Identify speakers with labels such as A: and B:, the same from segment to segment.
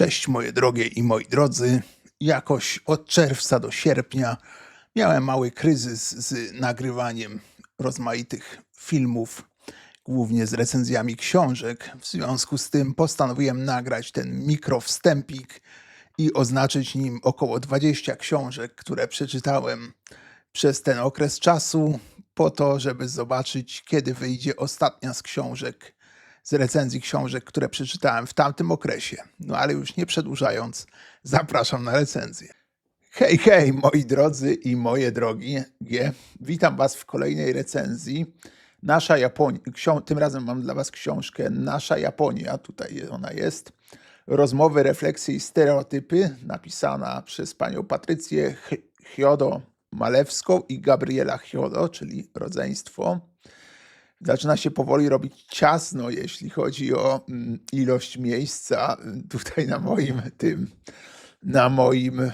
A: Cześć moje drogie i moi drodzy. Jakoś od czerwca do sierpnia miałem mały kryzys z nagrywaniem rozmaitych filmów, głównie z recenzjami książek. W związku z tym postanowiłem nagrać ten mikrowstępik i oznaczyć nim około 20 książek, które przeczytałem przez ten okres czasu, po to, żeby zobaczyć, kiedy wyjdzie ostatnia z książek, z recenzji książek, które przeczytałem w tamtym okresie. No ale już nie przedłużając, zapraszam na recenzję. Hej, hej, moi drodzy i moje drogie. Witam Was w kolejnej recenzji. Nasza Japonia. Ksią- tym razem mam dla Was książkę Nasza Japonia. Tutaj ona jest. Rozmowy, refleksje i stereotypy, napisana przez panią Patrycję Chiodo Malewską i Gabriela Chiodo, czyli rodzeństwo. Zaczyna się powoli robić ciasno, jeśli chodzi o mm, ilość miejsca y, tutaj na moim tym, na moim e,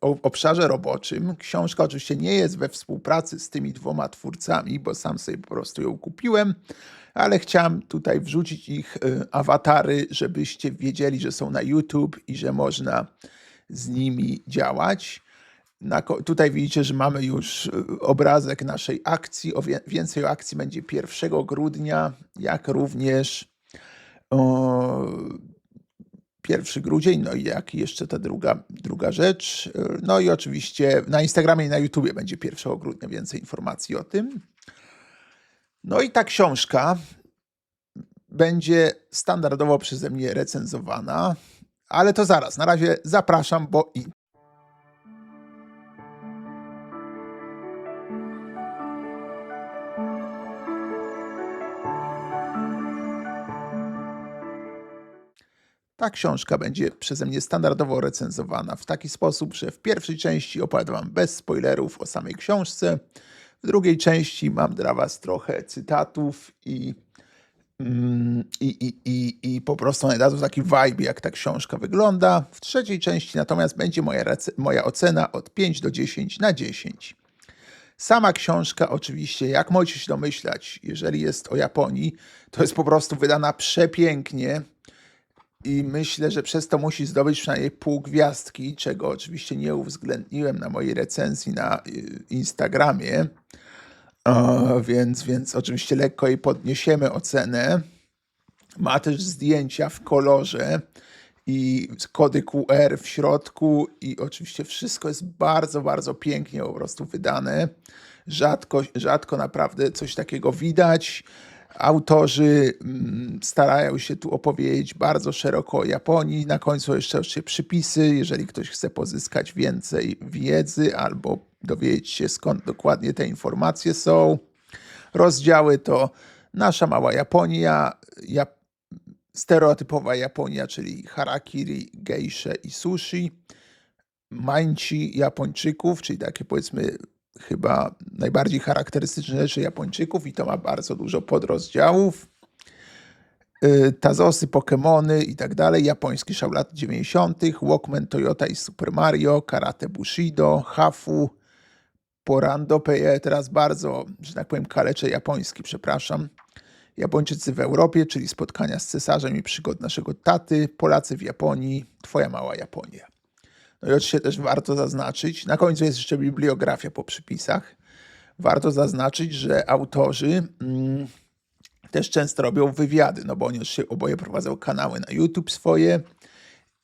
A: obszarze roboczym. Książka oczywiście nie jest we współpracy z tymi dwoma twórcami, bo sam sobie po prostu ją kupiłem, ale chciałem tutaj wrzucić ich e, awatary, żebyście wiedzieli, że są na YouTube i że można z nimi działać. Na, tutaj widzicie, że mamy już y, obrazek naszej akcji. O wie, więcej o akcji będzie 1 grudnia, jak również o, 1 grudzień, no i jak jeszcze ta druga, druga rzecz. No i oczywiście na Instagramie i na YouTubie będzie 1 grudnia więcej informacji o tym. No i ta książka będzie standardowo przeze mnie recenzowana, ale to zaraz. Na razie zapraszam, bo Ta książka będzie przeze mnie standardowo recenzowana w taki sposób, że w pierwszej części opowiadam wam bez spoilerów o samej książce, w drugiej części mam dla was trochę cytatów i, mm, i, i, i, i po prostu dadzą taki vibe, jak ta książka wygląda. W trzeciej części natomiast będzie moja, moja ocena od 5 do 10 na 10. Sama książka, oczywiście, jak możecie się domyślać, jeżeli jest o Japonii, to jest po prostu wydana przepięknie i myślę, że przez to musi zdobyć przynajmniej pół gwiazdki, czego oczywiście nie uwzględniłem na mojej recenzji na y, Instagramie. O, więc, więc oczywiście lekko jej podniesiemy ocenę. Ma też zdjęcia w kolorze i kody QR w środku i oczywiście wszystko jest bardzo, bardzo pięknie po prostu wydane. Rzadko, rzadko naprawdę coś takiego widać. Autorzy mm, starają się tu opowiedzieć bardzo szeroko o Japonii. Na końcu jeszcze oczywiście przypisy, jeżeli ktoś chce pozyskać więcej wiedzy albo dowiedzieć się skąd dokładnie te informacje są. Rozdziały to nasza mała Japonia, Jap- stereotypowa Japonia, czyli harakiri, geisze i sushi, mańci Japończyków, czyli takie powiedzmy chyba najbardziej charakterystyczne rzeczy Japończyków i to ma bardzo dużo podrozdziałów. Y, Tazosy, Pokemony i tak dalej, japoński szał lat 90., Walkman Toyota i Super Mario, Karate Bushido, Hafu, Porando PE, teraz bardzo, że tak powiem, kaleczę japoński, przepraszam. Japończycy w Europie, czyli spotkania z cesarzem i przygód naszego taty, Polacy w Japonii, Twoja mała Japonia. No i oczywiście też warto zaznaczyć, na końcu jest jeszcze bibliografia po przypisach. Warto zaznaczyć, że autorzy mm, też często robią wywiady, no bo oni oczywiście oboje prowadzą kanały na YouTube swoje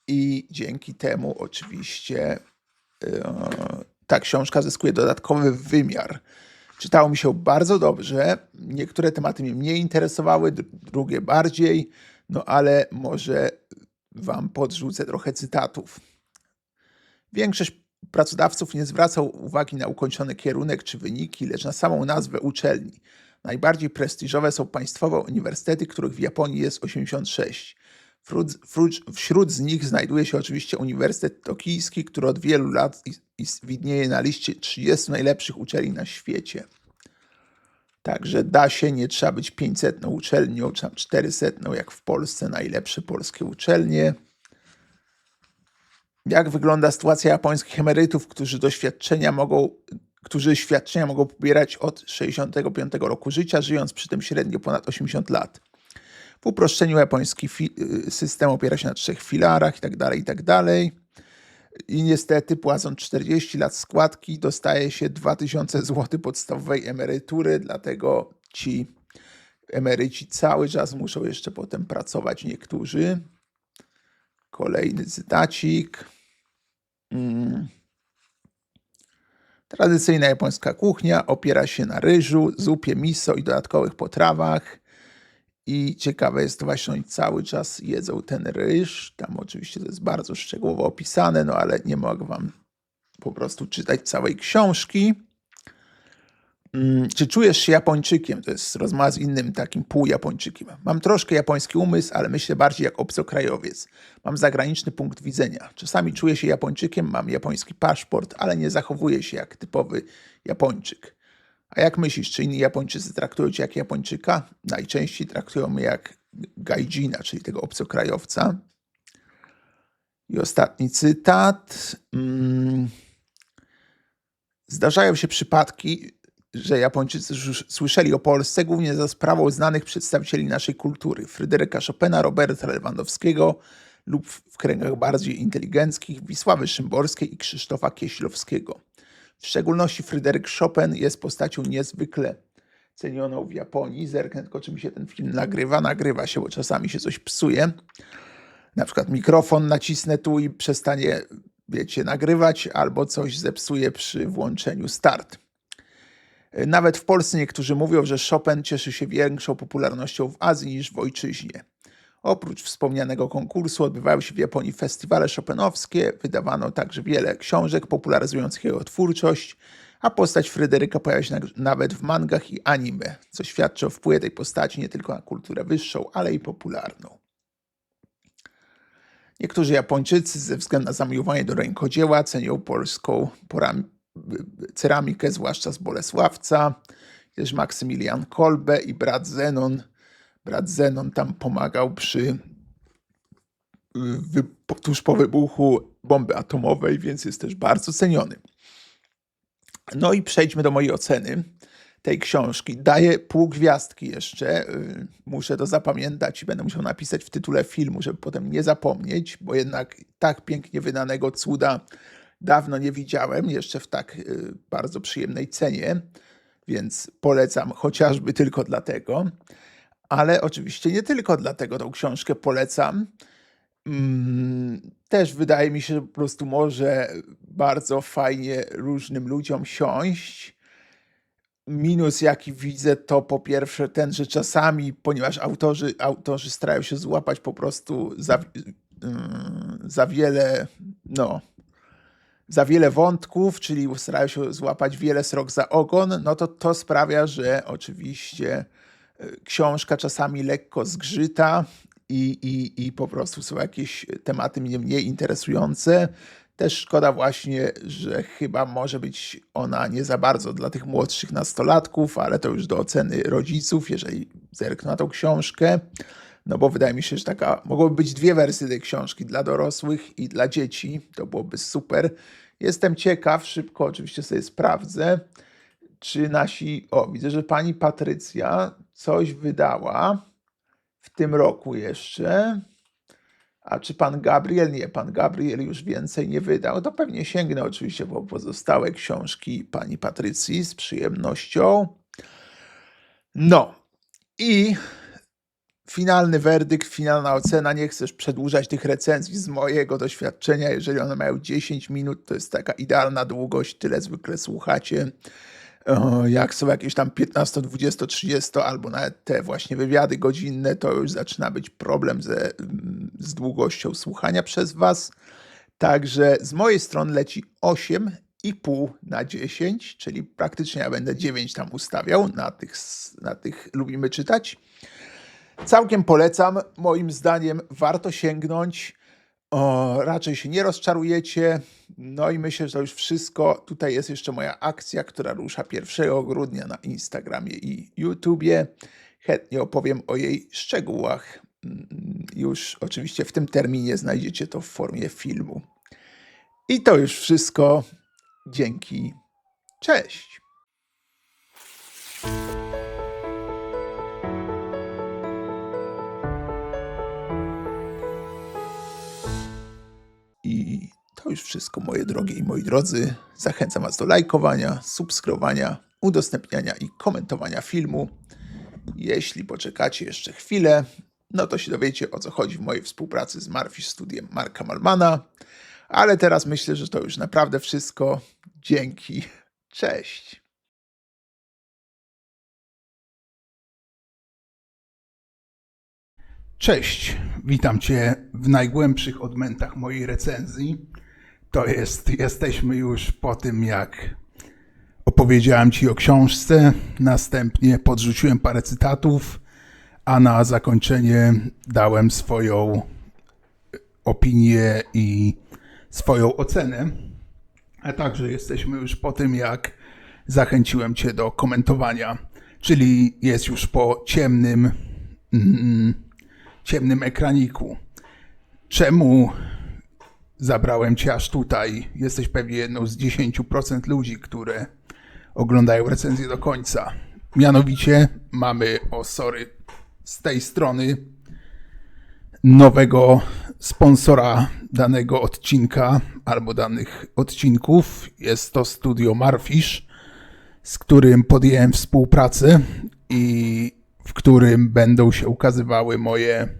A: i dzięki temu oczywiście e, ta książka zyskuje dodatkowy wymiar. Czytało mi się bardzo dobrze. Niektóre tematy mnie mniej interesowały, dr- drugie bardziej, no ale może Wam podrzucę trochę cytatów. Większość pracodawców nie zwraca uwagi na ukończony kierunek czy wyniki, lecz na samą nazwę uczelni. Najbardziej prestiżowe są państwowe uniwersytety, których w Japonii jest 86. Wśród, wśród, z nich znajduje się oczywiście Uniwersytet Tokijski, który od wielu lat i- i widnieje na liście 30 najlepszych uczelni na świecie. Także da się, nie trzeba być 500 uczelnią, czy tam 400, jak w Polsce, najlepsze polskie uczelnie. Jak wygląda sytuacja japońskich emerytów, którzy doświadczenia mogą, którzy świadczenia mogą pobierać od 65 roku życia, żyjąc przy tym średnio ponad 80 lat? W uproszczeniu japoński y, system opiera się na trzech filarach i tak dalej, i tak. I niestety płacąc 40 lat składki dostaje się 2000 zł podstawowej emerytury, dlatego ci emeryci cały czas muszą jeszcze potem pracować niektórzy. Kolejny cytacik. Mm. Tradycyjna japońska kuchnia opiera się na ryżu, zupie miso i dodatkowych potrawach. I ciekawe jest właśnie, oni cały czas jedzą ten ryż. Tam oczywiście to jest bardzo szczegółowo opisane, no ale nie mogę wam po prostu czytać całej książki. Mm, Czy czujesz się Japończykiem? To jest rozmowa z innym takim półjapończykiem. Mam troszkę japoński umysł, ale myślę bardziej jak obcokrajowiec. Mam zagraniczny punkt widzenia. Czasami czuję się Japończykiem, mam japoński paszport, ale nie zachowuję się jak typowy Japończyk. A jak myślisz, czy inni Japończycy traktują cię jak Japończyka? Najczęściej traktują mnie jak gaijina, czyli tego obcokrajowca. I ostatni cytat. Mm. Zdarzają się przypadki, że Japończycy słyszeli o Polsce głównie za sprawą znanych przedstawicieli naszej kultury. Fryderyka Chopina, Roberta Lewandowskiego lub w kręgach bardziej inteligenckich Wisławy Szymborskiej i Krzysztofa Kieślowskiego. W szczególności Fryderyk Chopin jest postacią niezwykle cenioną w Japonii. Zerknę tylko, czy mi się ten film nagrywa. Nagrywa się, bo czasami się coś psuje. Na przykład mikrofon nacisnę tu i przestanie, wiecie, nagrywać, albo coś zepsuje przy włączeniu start. Nawet w Polsce niektórzy mówią, że Chopin cieszy się większą popularnością w Azji niż w ojczyźnie. Oprócz wspomnianego konkursu odbywały się w Japonii festiwale chopinowskie, wydawano także wiele książek popularyzujących jego twórczość, a postać Fryderyka pojawia się na- nawet w mangach i anime, co świadczy o wpływie tej postaci nie tylko na kulturę wyższą, ale i popularną. Niektórzy Japończycy ze względu na zamiłowanie do rękodzieła cenią polską ceramikę, zwłaszcza z Bolesławca. Też Maksymilian Kolbe i brat Zenon. Brat Zenon tam pomagał przy y, tuż po wybuchu bomby atomowej, więc jest też bardzo ceniony. No i przejdźmy do mojej oceny tej książki. Daję pół gwiazdki jeszcze. y, Muszę to zapamiętać i będę musiał napisać w tytule filmu, żeby potem nie zapomnieć, bo jednak tak pięknie wydanego cuda dawno nie widziałem, jeszcze w tak y, bardzo przyjemnej cenie, więc polecam chociażby tylko dlatego. Ale oczywiście nie tylko dlatego tą książkę polecam. Mm, Też wydaje mi się, że po prostu może bardzo fajnie różnym ludziom siąść. Minus, jaki widzę, to po pierwsze ten, że czasami, ponieważ autorzy, autorzy starają się złapać po prostu za, mm, za wiele, no, za wiele wątków, czyli starają się złapać wiele srok za ogon, no to to sprawia, że oczywiście y, książka czasami lekko zgrzyta i, i, i po prostu są jakieś tematy mnie mniej interesujące. Też szkoda właśnie, że chyba może być ona nie za bardzo dla tych młodszych nastolatków, ale to już do oceny rodziców, jeżeli zerkną na tą książkę. No bo wydaje mi się, że taka mogłyby być dwie wersje tej książki dla dorosłych i dla dzieci. To byłoby super. Jestem ciekaw, szybko oczywiście sobie sprawdzę, czy nasi. O, widzę, że pani Patrycja coś wydała w tym roku jeszcze. A czy pan Gabriel? Nie, pan Gabriel już więcej nie wydał. To pewnie sięgnę oczywiście po pozostałe książki pani Patrycji z przyjemnością. No i finalny werdykt, finalna ocena. Nie chcesz przedłużać tych recenzji z mojego doświadczenia. Jeżeli one mają 10 minut, to jest taka idealna długość, tyle zwykle słuchacie. O, Jak są jakieś tam 15, 20, 30 albo nawet te właśnie wywiady godzinne, to już zaczyna być problem ze, mm, z długością słuchania przez Was. Także z mojej strony leci 8,5 na 10, czyli praktycznie ja będę 9 tam ustawiał. Na tych, na tych lubimy czytać. Całkiem polecam. Moim zdaniem warto sięgnąć. O, raczej się nie rozczarujecie. No i myślę, że to już wszystko. Tutaj jest jeszcze moja akcja, która rusza 1 grudnia na Instagramie i YouTubie. Chętnie opowiem o jej szczegółach. Mm, Już oczywiście w tym terminie znajdziecie to w formie filmu. I to już wszystko. Dzięki. Cześć.
B: Już wszystko, moje drogie i moi drodzy. Zachęcam Was do lajkowania, subskrybowania, udostępniania i komentowania filmu. Jeśli poczekacie jeszcze chwilę, no to się dowiecie o co chodzi w mojej współpracy z Marfish Studiem Marka Malmana. Ale teraz myślę, że to już naprawdę wszystko. Dzięki. Cześć.
A: Cześć, witam Cię w najgłębszych odmętach mojej recenzji. To jest, jesteśmy już po tym, jak opowiedziałem Ci o książce, następnie podrzuciłem parę cytatów, a na zakończenie dałem swoją opinię i swoją ocenę. A także jesteśmy już po tym, jak zachęciłem Cię do komentowania, czyli jest już po ciemnym ciemnym ekraniku. Czemu zabrałem cię aż tutaj? Jesteś pewnie jedną z 10% ludzi, które oglądają recenzję do końca. Mianowicie mamy, o sorry, z tej strony nowego sponsora danego odcinka albo danych odcinków. Jest to studio Marfish, z którym podjąłem współpracę i w którym będą się ukazywały moje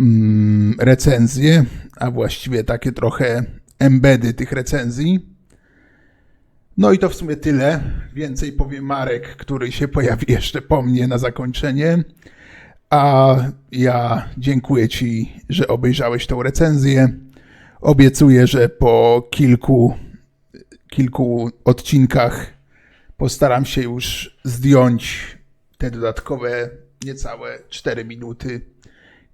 A: mm, recenzje, a właściwie takie trochę embedy tych recenzji. No i to w sumie tyle. Więcej powie Marek, który się pojawi jeszcze po mnie na zakończenie. A ja dziękuję Ci, że obejrzałeś tą recenzję. Obiecuję, że po kilku, kilku odcinkach postaram się już zdjąć te dodatkowe niecałe 4 minuty,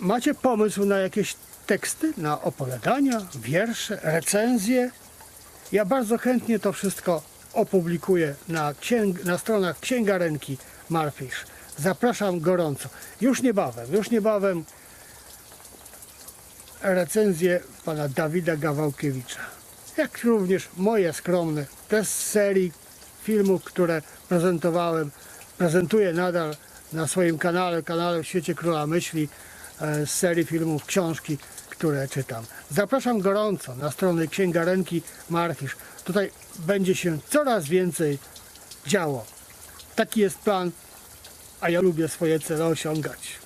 C: Macie pomysł na jakieś teksty, na opowiadania, wiersze, recenzje? Ja bardzo chętnie to wszystko opublikuję na, księg, na stronach księgarenki Marfish. Zapraszam gorąco. Już niebawem, już niebawem recenzję pana Dawida Gawałkiewicza. Jak również moje skromne, te z serii filmów, które prezentowałem, prezentuję nadal na swoim kanale, kanale w świecie Króla Myśli, z serii filmów, książki, które czytam. Zapraszam gorąco na strony księgarenki Marfisz. Tutaj będzie się coraz więcej działo. Taki jest plan, a ja lubię swoje cele osiągać.